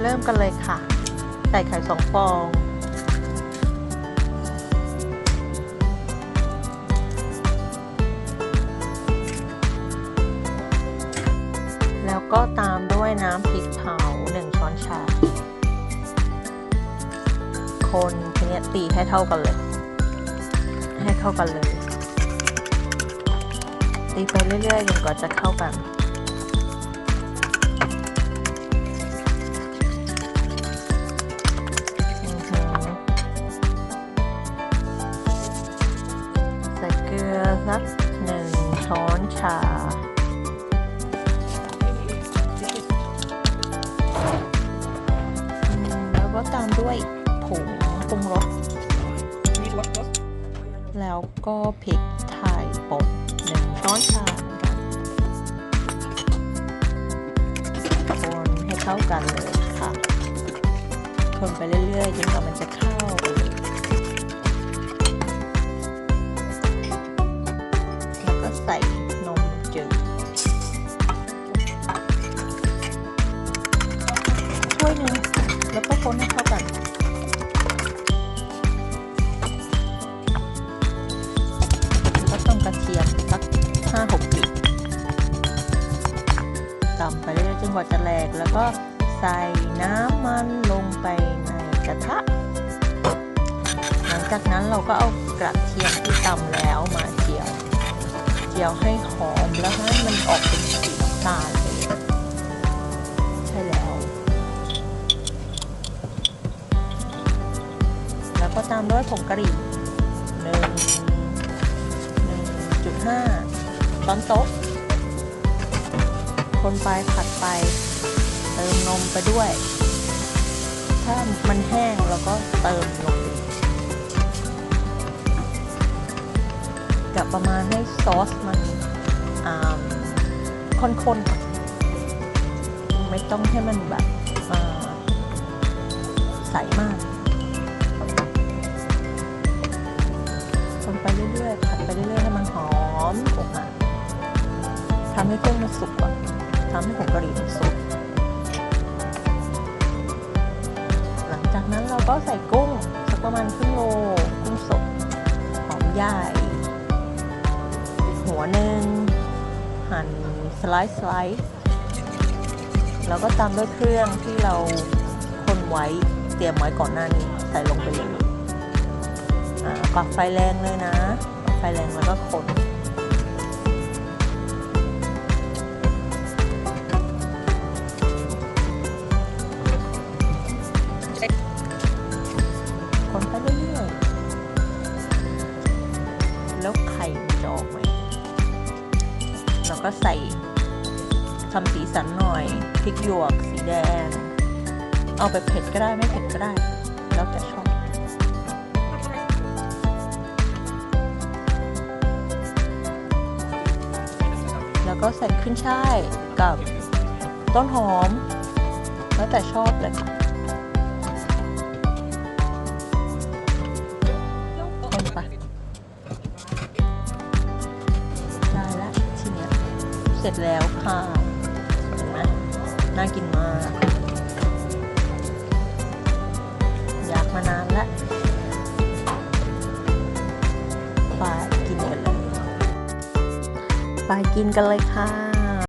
เริ่มกันเลยค่ะ ใส่ไข่สองฟอง แล้วก็ตามด้วยน้ำพริกเผาหนึ่งช้อนชา คนทีนี้ตีให้เท่ากันเลย ให้เข้ากันเลย ตีไปเรื่อยๆจนกว่าจะเข้ากัน สักหนึ่งช้อนชา แล้วก็ตามด้วยผงปรุงรสแล้วก็พริกไทยป่นหนึ่งช้อนชาคนให้เข้ากันเลยค่ะ คนไปเรื่อยๆจนกว่ามันจะเข้า ตำไปเรื่อยๆจนกว่าจะแหลก แล้วก็ใส่น้ำมันลงไปในกระทะ หลังจากนั้นเราก็เอากระเทียมที่ตำแล้วมาเจียว เจียวให้หอมแล้วให้มันออกเป็นสีน้ำตาลเลยใช่แล้ว แล้วก็ตามด้วยผงกะหรี่หนึ่ง1.5ช้อนโต๊ะ คนไปผัดไป เติมนมไปด้วย ถ้ามันแห้งเราก็เติมลงไปอีกกับประมาณให้ซอสมันข้นๆก่อนไม่ต้องให้มันแบบอ่าใสมากคนไปเรื่อยๆ ผัดไปเรื่อยๆ ให้มันหอมออกมาทำให้เครื่องมันสุกก่อน ทำให้ผงกะหรี่มันสุกหลังจากนั้นเราก็ใส่กุ้งสักประมาณครึ่งโลกุ้งสดหอมใหญ่ หัวหนึ่งหั่นสไลซ์สไลซ์แล้วก็ตามด้วยเครื่องที่เราคนไว้เตรียมไว้ก่อนหน้านี้ใส่ลงไปเลยปรับไฟแรงเลยนะปรับไฟแรงแล้วก็คน ก็ใส่ทำสีสันหน่อยพริกหยวกสีแดง เอาแบบเผ็ดก็ได้ไม่เผ็ดก็ได้ แล้วแต่ชอบแล้วก็ใส่ขึ้นช่ายกับต้นหอม แล้วแต่ชอบเลยค่ะ เสร็จแล้วค่ะเห็นไหมน่ากินมากอยากมานานแล้วไปกินกันเลยไปกินกันเลยค่ะ